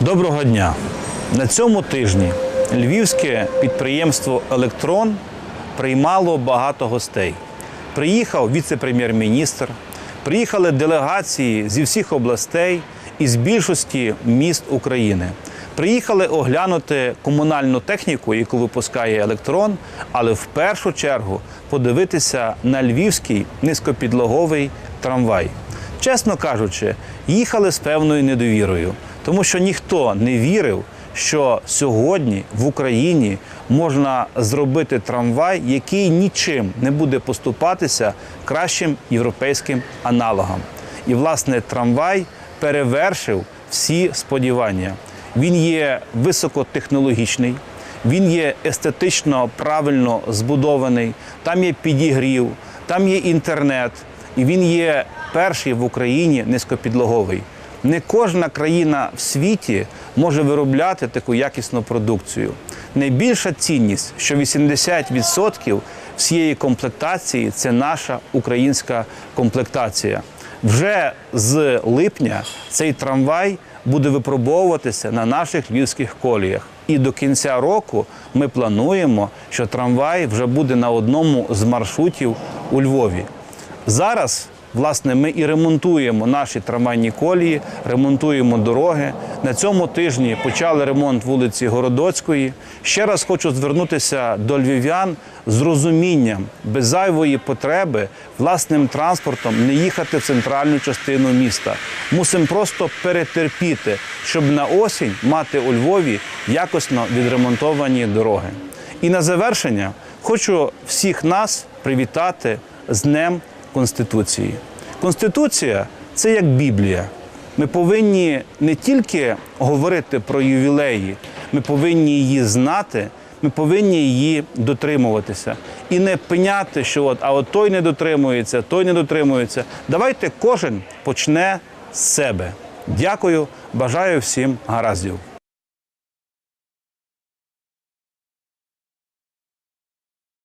Доброго дня! На цьому тижні львівське підприємство Електрон приймало багато гостей. Приїхав віце-прем'єр-міністр, приїхали делегації зі всіх областей і з більшості міст України. Приїхали оглянути комунальну техніку, яку випускає електрон, але в першу чергу подивитися на львівський низькопідлоговий трамвай. Чесно кажучи, їхали з певною недовірою, тому що ніхто не вірив, що сьогодні в Україні можна зробити трамвай, який нічим не буде поступатися кращим європейським аналогам. І, власне, трамвай перевершив всі сподівання. Він є високотехнологічний, він є естетично правильно збудований, там є підігрів, там є інтернет, і він є перший в Україні низькопідлоговий. Не кожна країна в світі може виробляти таку якісну продукцію. Найбільша цінність, що 80% всієї комплектації це наша українська комплектація. Вже з липня цей трамвай буде випробовуватися на наших львівських коліях. І до кінця року ми плануємо, що трамвай вже буде на одному з маршрутів у Львові. Зараз, власне, ми і ремонтуємо наші трамвайні колії, ремонтуємо дороги. На цьому тижні почали ремонт вулиці Городоцької. Ще раз хочу звернутися до львів'ян з розумінням, без зайвої потреби власним транспортом не їхати в центральну частину міста. Мусимо просто перетерпіти, щоб на осінь мати у Львові якісно відремонтовані дороги. І на завершення хочу всіх нас привітати з Днем Конституції. Конституція це як Біблія. Ми повинні не тільки говорити про ювілеї, ми повинні її знати, ми повинні її дотримуватися. І не пеняти, що от, а от той не дотримується, той не дотримується. Давайте кожен почне з себе. Дякую, бажаю всім гараздів.